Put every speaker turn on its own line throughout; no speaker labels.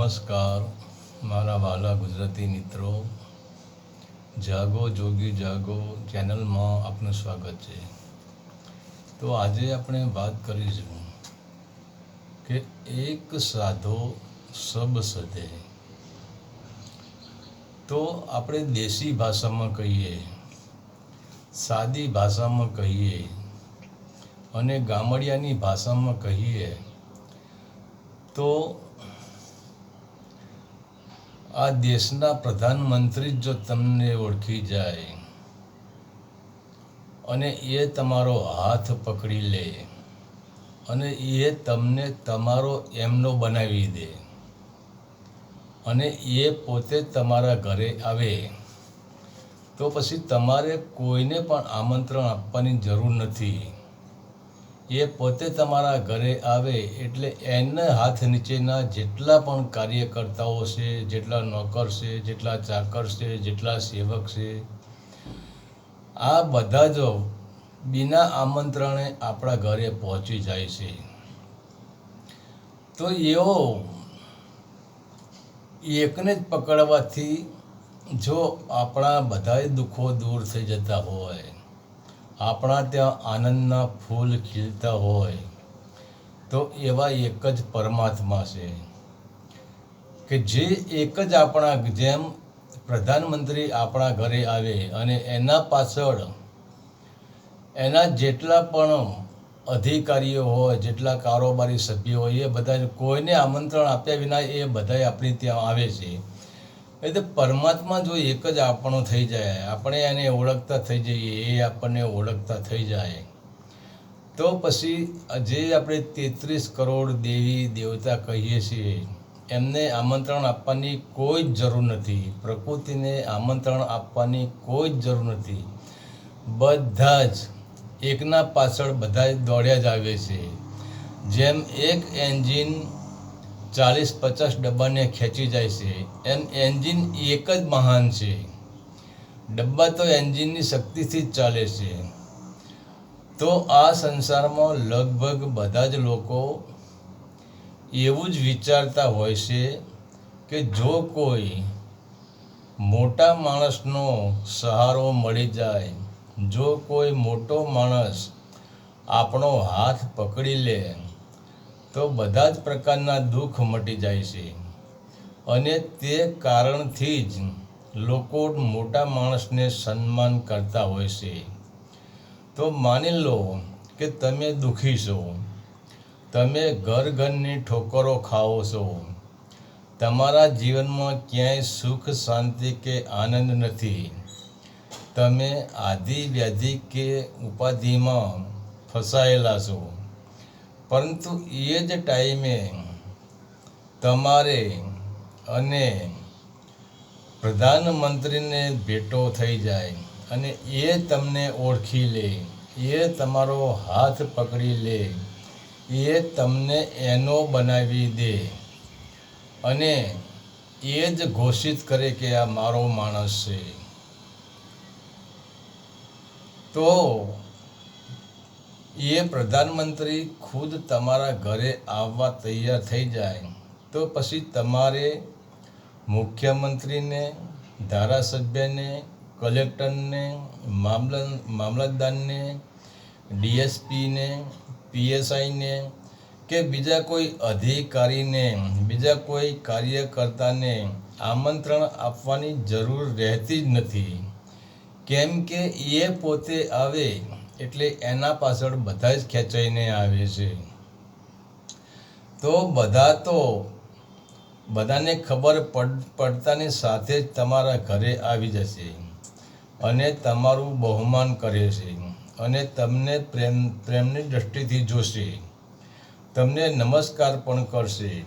નમસ્કાર, મારા વાલા ગુજરાતી મિત્રો. જાગો, જોગી જાગો ચેનલમાં આપનું સ્વાગત છે. તો આજે આપણે વાત કરીશું કે એક સાધો સબ સદે તો આપણે દેશી ભાષામાં કહીએ, સાદી ભાષામાં કહીએ અને ગામડિયાની ભાષામાં કહીએ, તો આ દેશના પ્રધાનમંત્રી જો તમને ઓળખી જાય અને એ તમારો હાથ પકડી લે અને એ તમને તમારો એમનો બનાવી દે અને એ પોતે તમારા ઘરે આવે, તો પછી તમારે કોઈને પણ આમંત્રણ આપવાની જરૂર નથી. એ પોતે તમારા ઘરે આવે એટલે એના હાથ નીચેના જેટલા પણ કાર્યકર્તાઓ છે, જેટલા નોકર છે, જેટલા ચાકર છે, જેટલા સેવક છે, આ બધા જ બિના આમંત્રણે આપણા ઘરે પહોંચી જાય છે. તો એવો એકને જ પકડવાથી જો આપણા બધા દુઃખો દૂર થઈ જતા હોય આપણા ત્યાં આનંદના ફૂલ ખીલતા હોય, તો એવા એક જ પરમાત્મા છે કે જે એક જ આપણા જેમ પ્રધાનમંત્રી આપણા ઘરે આવે અને એના પાછળ એના જેટલા પણ અધિકારીઓ હોય, જેટલા કારોબારી સભ્યો હોય, એ બધા કોઈને આમંત્રણ આપ્યા વિના એ બધા આપણી ત્યાં આવે છે. એટલે પરમાત્મા જો એક જ આપણો થઈ જાય, આપણે એને ઓળખતા થઈ જઈએ, એ આપણને ઓળખતા થઈ જાય, તો પછી જે આપણે તેત્રીસ કરોડ દેવી દેવતા કહીએ છીએ, એમને આમંત્રણ આપવાની કોઈ જ જરૂર નથી, પ્રકૃતિને આમંત્રણ આપવાની કોઈ જ જરૂર નથી. બધા જ એકના પાછળ બધા જ દોડ્યા જ આવે છે. જેમ એક એન્જિન ચાલીસ પચાસ ડબ્બાને ખેંચી જાય છે. એમ એન્જિન એક જ મહાન છે. ડબ્બા તો એન્જિનની શક્તિથી જ ચાલે છે. તો આ સંસારમાં લગભગ બધા જ લોકો એવું જ વિચારતા હોય છે કે જો કોઈ મોટા માણસનો સહારો મળી જાય, જો કોઈ મોટો માણસ આપણો હાથ પકડી લે તો બધા જ પ્રકારના દુઃખ મટી જાય છે. અને તે કારણથી જ લોકો મોટા માણસને સન્માન કરતા હોય છે. તો માની લો કે તમે દુઃખી છો. તમે ઘર ઘરની ઠોકરો ખાઓ છો. તમારા જીવનમાં ક્યાંય સુખ, શાંતિ કે આનંદ નથી. તમે આધિ વ્યાધિ કે ઉપાધિમાં ફસાયેલા છો. પરંતુ એ જ ટાઈમે તમારે અને પ્રધાનમંત્રીને ભેટો થઈ જાય અને એ તમને ઓળખી લે, એ તમારો હાથ પકડી લે, એ તમને એનો બનાવી દે અને એ જ ઘોષિત કરે કે આ મારો માણસ છે. તો એ પ્રધાનમંત્રી ખુદ તમારા ઘરે આવવા તૈયાર થઈ જાય, તો પછી તમારે મુખ્યમંત્રીને, ધારાસભ્યને, કલેક્ટરને મામલ મામલતદારને, ડીએસપીને, પીએસઆઈને કે બીજા કોઈ અધિકારીને, બીજા કોઈ કાર્યકર્તાને આમંત્રણ આપવાની જરૂર રહેતી જ નથી. કેમ કે એ પોતે આવે એટલે એના પાછળ બધા જ ખેંચાઈને આવે છે. તો બધા તો બધાને ખબર પડ, પડતાની સાથે જ તમારા ઘરે આવી જશે અને તમારું બહુમાન કરે છે અને તમને પ્રેમ, પ્રેમની દૃષ્ટિથી જોશે. તમને નમસ્કાર પણ કરશે.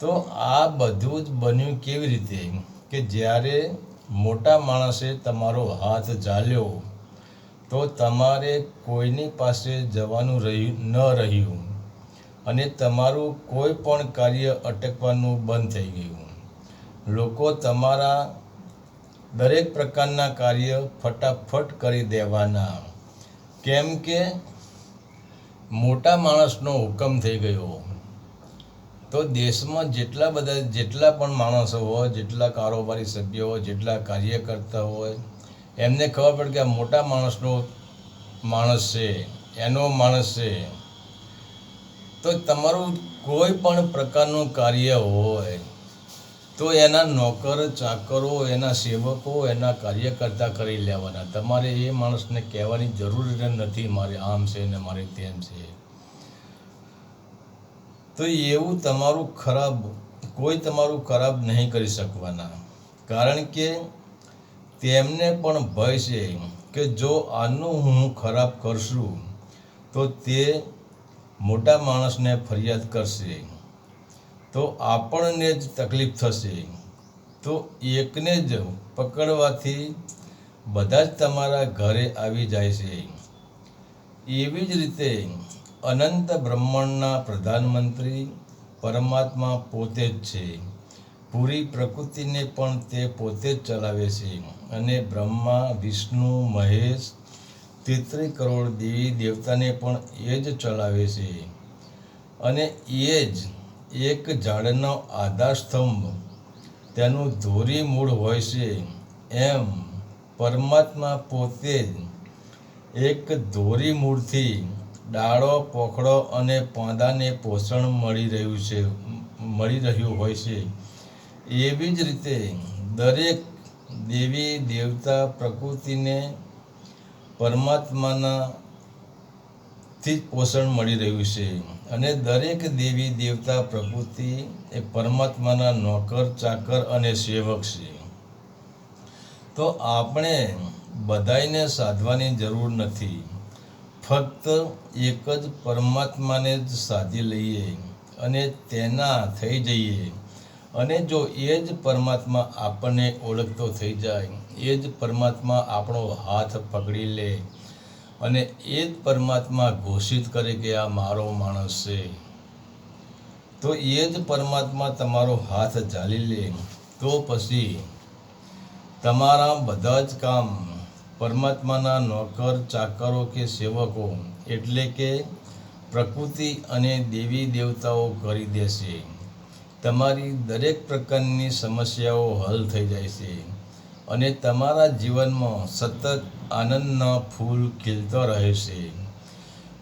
તો આ બધું જ બન્યું કેવી રીતે? કે જ્યારે મોટા માણસે તમારો હાથ ઝાલ્યો તો તમારે કોઈની પાસે જવાનું રહ્યું, ન રહ્યું અને તમારું કોઈ પણ કાર્ય અટકવાનું બંધ થઈ ગયું. લોકો તમારા દરેક પ્રકારના કાર્ય ફટાફટ કરી દેવાના. કેમ કે મોટા માણસનો હુકમ થઈ ગયો. તો દેશમાં જેટલા બધા, જેટલા પણ માણસો હોય, જેટલા કારોબારી સભ્યો હોય, જેટલા કાર્યકર્તા હોય એમને ખબર પડે કે આ મોટા માણસનો માણસ છે, એનો માણસ છે. તો તમારું કોઈ પણ પ્રકારનું કાર્ય હોય, તો એના નોકર, ચાકરો, એના સેવકો, એના કાર્યકર્તા કરી લેવાના. તમારે એ માણસને કહેવાની જરૂર નથી, મારે આમ છે ને મારે તેમ છે. તો એવું તમારું ખરાબ, કોઈ તમારું ખરાબ નહીં કરી શકવાના. કારણ કે તેમને પણ ભય છે કે જો આનું હું ખરાબ કરશું, તો તે મોટા માણસને ફરિયાદ કરશે. તો આપણને જ તકલીફ થશે. તો એકને જ પકડવાથી બધા જ તમારા ઘરે આવી જાય છે. એવી જ રીતે અનંત બ્રહ્માંડના પ્રધાનમંત્રી પરમાત્મા પોતે જ છે. પૂરી પ્રકૃતિને પણ તે પોતે જ ચલાવે છે. અને બ્રહ્મા, વિષ્ણુ, મહેશ, તેત્રી કરોડ દેવી દેવતાને પણ એ જ ચલાવે છે. અને એ જ એક ઝાડનો આધારસ્તંભ તેનું ધોરી મૂળ હોય છે. એમ પરમાત્મા પોતે જ એક ધોરી મૂળથી ડાળો પોખડો અને પાંદાને પોષણ મળી રહ્યું છે, મળી રહ્યું હોય છે. એવી જ રીતે દરેક દેવી દેવતા પ્રકૃતિને પરમાત્માના થી જ પોષણ મળી રહ્યું છે. અને દરેક દેવી દેવતા પ્રકૃતિ એ પરમાત્માના નોકર, ચાકર અને સેવક છે. તો આપણે બધાયને સાધવાની જરૂર નથી. ફક્ત એક જ પરમાત્માને જ સાધી લઈએ અને તેના થઈ જઈએ. અને જો એ જ પરમાત્મા આપણને ઓળખતો થઈ જાય, એ જ પરમાત્મા આપણો હાથ પકડી લે અને એ જ પરમાત્મા ઘોષિત કરે કે આ મારો માણસ છે, તો એ જ પરમાત્મા તમારો હાથ ઝાલી લે. તો પછી તમારા બધા જ કામ પરમાત્માના નોકર, ચાકરો કે સેવકો એટલે કે પ્રકૃતિ અને દેવી દેવતાઓ કરી દેશે. તમારી દરેક પ્રકારની સમસ્યાઓ હલ થઈ જાય છે અને તમારા જીવનમાં સતત આનંદના ફૂલ ખીલતો રહે છે.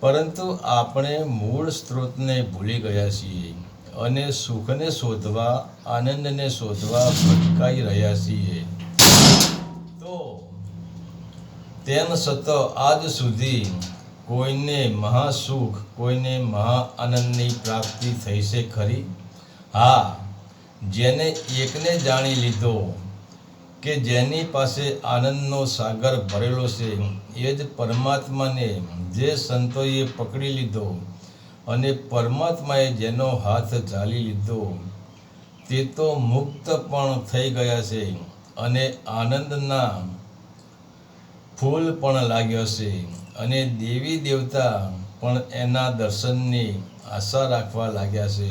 પરંતુ આપણે મૂળ સ્ત્રોતને ભૂલી ગયા છીએ અને સુખને શોધવા, આનંદને શોધવા ભટકાઈ રહ્યા છીએ. તો તેમ છતાં આજ સુધી કોઈને મહાસુખ, કોઈને મહા આનંદની પ્રાપ્તિ થઈ છે ખરી? હા, જેને એકને જાણી લીધો કે જેની પાસે આનંદનો સાગર ભરેલો છે, એ જ પરમાત્માને જે સંતોએ પકડી લીધો અને પરમાત્માએ જેનો હાથ ઝાલી લીધો, તે તો મુક્ત પણ થઈ ગયા છે અને આનંદના ફૂલ પણ લાગ્યો છે અને દેવી દેવતા પણ એના દર્શનની આશા રાખવા લાગ્યા છે.